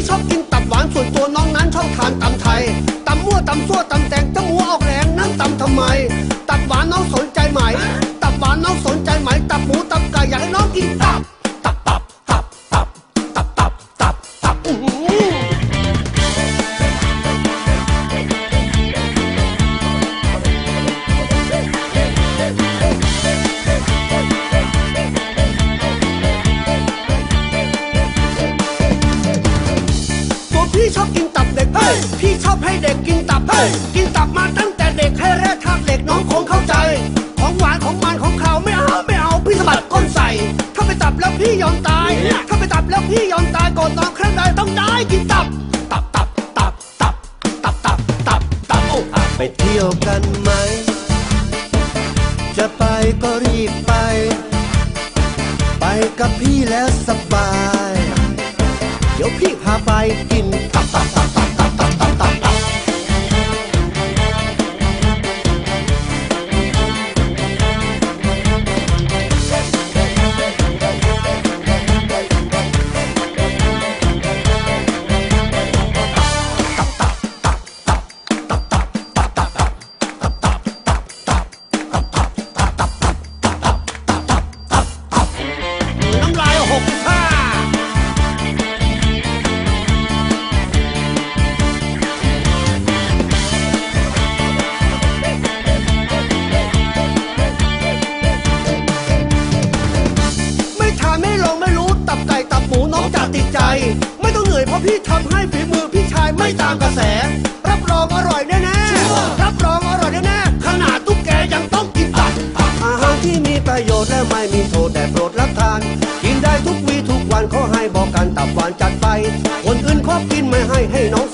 พี่ชอบกินตับหวานส่วนตัวน้องนั้นชอบทานตำไทยตำมั่วตำซั่วตำแตงตำหัวออกแรงนั่นตำทำไม ตับหวานน้องสนใจไหม ตับหวานน้องสนใจไหมตับหมู ชอบกินตับเด็กเฮ้ยพี่ชอบให้เด็กกินตับเฮ้ยกินตับมาตั้งแต่เด็กให้แรกทางเด็กน้องคงเข้าใจ ของหวานของมันของเขาไม่เอาไม่เอาพี่สะบัดก้นใส่ ถ้าไปตับแล้วพี่ยอมตาย ถ้าไปตับแล้วพี่ยอมตายก่อนนอนครั้งใดต้องได้กินตับ ตับตับตับตับตับตับตับตับโอ้อะไปเที่ยวกันไหม จะไปก็รีบไป ไปกับพี่แล้วสบาย ติดใจ ไม่ต้องเหนื่อยเพราะพี่ทำให้ฝีมือพี่ชายไม่ตามกระแส รับรองอร่อยแน่ๆรับรองอร่อยแน่ๆขนาดตุ๊กแกยังต้องกินตับอาหารที่มีประโยชน์และไม่มีโทษแต่โปรดรับทาน กินได้ทุกวีทุกวันขอให้บอกกันตับหวานจัดไป คนอื่นขอกินไม่ให้ให้น้อง